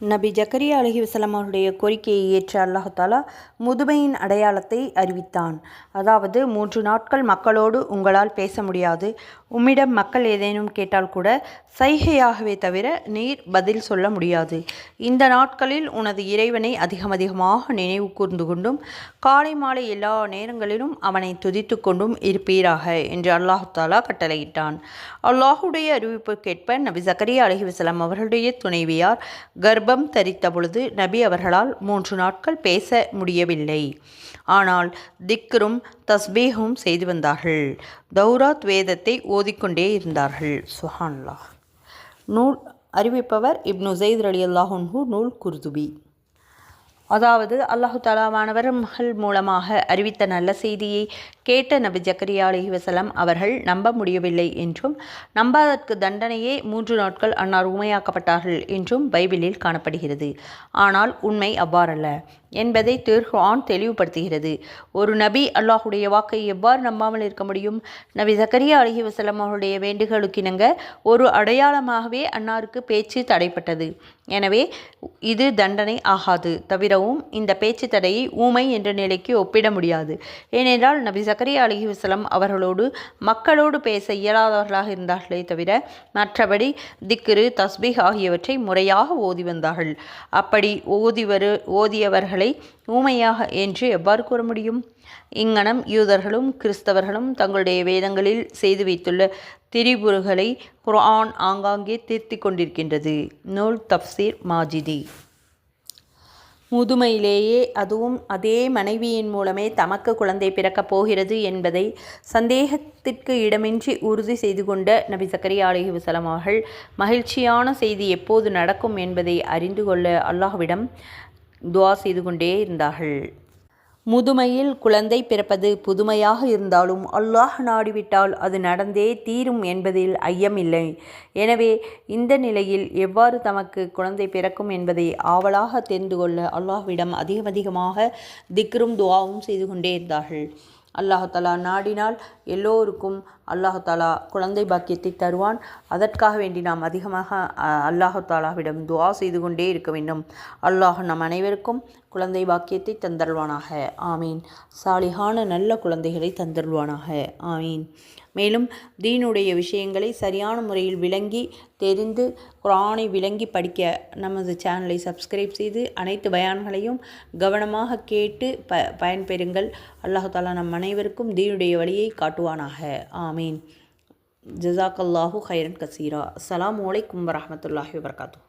நபி ஜக்கரியா அலஹி வசலம் அவருடைய கோரிக்கையை ஏற்ற அல்லாஹாலா முதுமையின் அடையாளத்தை அறிவித்தான். அதாவது மூன்று நாட்கள் மக்களோடு உங்களால் பேச முடியாது. உம்மிடம் மக்கள் ஏதேனும் கேட்டால் கூட சைகையாகவே தவிர நீர் பதில் சொல்ல முடியாது. இந்த நாட்களில் உனது இறைவனை அதிகம் அதிகமாக நினைவு கூர்ந்து கொண்டும் காலை மாலை எல்லா நேரங்களிலும் அவனை துதித்து கொண்டும் இருப்பீராக என்று அல்லாஹாலா கட்டளையிட்டான். அல்லாஹுடைய அறிவிப்புக்கேற்ப நபி ஜக்கரியா அலஹி வசலம் அவர்களுடைய துணைவியார் கர்ப்ப கர்ப்பம் தரித்த பொழுது நபி அவர்களால் மூன்று நாட்கள் பேச முடியவில்லை. ஆனால் திக்ரும் தஸ்பீகும் செய்து வந்தார்கள். தௌராத் வேதத்தை ஓதிக்கொண்டே இருந்தார்கள். சுஹான்லா நூல் அறிவிப்பவர் இப்னு ஜெயித் அலி அல்லாஹூன்ஹூ நூல் குர்துபி. அதாவது அல்லாஹு தாலாவானவர்கள் மூலமாக அறிவித்த நல்ல செய்தியை கேட்ட நபி ஜக்கரியா அலி வசலம் அவர்கள் நம்ப முடியவில்லை என்றும் நம்பாதற்கு தண்டனையே மூன்று நாட்கள் அன்னார் உண்மையாக்கப்பட்டார்கள் என்றும் பைபிளில் காணப்படுகிறது. ஆனால் உண்மை அவ்வாறல்ல. என்பதை திருஹான் தெளிவுபடுத்துகிறது. ஒரு நபி அல்லாஹுடைய வாக்கை எவ்வாறு நம்பாமல் இருக்க முடியும்? நபி சக்கரியா அலஹி வசலம் அவருடைய வேண்டுகளுக்கிணங்க ஒரு அடையாளமாகவே அன்னாருக்கு பேச்சு தடைப்பட்டது. எனவே இது தண்டனை ஆகாது. தவிரவும் இந்த பேச்சு தடையை ஊமை என்ற நிலைக்கு ஒப்பிட முடியாது. ஏனென்றால் நபி சக்கரியா அலஹி வசலம் அவர்களோடு மக்களோடு பேச இயலாதவர்களாக இருந்தார்களே தவிர மற்றபடி திக்ரு தஸ்பீக் ஆகியவற்றை முறையாக ஓதி வந்தார்கள். அப்படி ஓதிவரு ஓதியவர்கள் ஓதியவர்களை ஊமையாக என்று எவ்வாறு கூற முடியும்? இங்கனம் யூதர்களும் கிறிஸ்தவர்களும் தங்களுடைய வேதங்களில் செய்து வைத்துள்ள திரிபுறுகளை குர்ஆன் ஆங்காங்கே தீர்த்தி கொண்டிருக்கின்றது. நூல் தப்சீர் மாஜிதி. முதுமையிலேயே அதுவும் அதே மனைவியின் மூலமே தமக்கு குழந்தை பிறக்கப் போகிறது என்பதை சந்தேகத்திற்கு இடமின்றி உறுதி செய்து கொண்ட நபி சக்கரியா அலஹி வசலம் அவர்கள் மகிழ்ச்சியான செய்தி எப்போது நடக்கும் என்பதை அறிந்து கொள்ள அல்லாஹ்விடம் துவா செய்து கொண்டே இருந்தார்கள். முதுமையில் குழந்தை பிறப்பது புதுமையாக இருந்தாலும் அல்லாஹ் நாடிவிட்டால் அது நடந்தே தீரும் என்பதில் ஐயமில்லை. எனவே இந்த நிலையில் எவ்வாறு தமக்கு குழந்தை பிறக்கும் என்பதை ஆவலாக தெரிந்து கொள்ள அல்லாஹ்விடம் அதிகம் அதிகமாக திக்ரும் துவாவும் செய்து கொண்டே இருந்தார்கள். அல்லாஹாலா நாடினால் எல்லோருக்கும் அல்லாஹாலா குழந்தை பாக்கியத்தை தருவான். அதற்காக வேண்டி நாம் அதிகமாக அல்லாஹாலாவிடம் துவா செய்து கொண்டே இருக்க வேண்டும். அல்லாஹ் நம் அனைவருக்கும் குழந்தை பாக்கியத்தை தந்தருவானாக ஆமீன். சாலிகான நல்ல குழந்தைகளை தந்தருவானாக ஆமீன். மேலும் தீனுடைய விஷயங்களை சரியான முறையில் விளங்கி தெரிந்து குரானை விளங்கி படிக்க நமது சேனலை சப்ஸ்கிரைப் செய்து அனைத்து பயான்களையும் கவனமாக கேட்டு ப பயன்பெறுங்கள். அல்லாஹாலா நம் அனைவருக்கும் தீனுடைய வழியை காட்டுவானாக. ஆமீன். ஜசாக் அல்லாஹூ ஹைரன் கசீரா. அஸ்லாம் வலைக்கம் வரமத்துல்லாஹி வபர்காத்தூ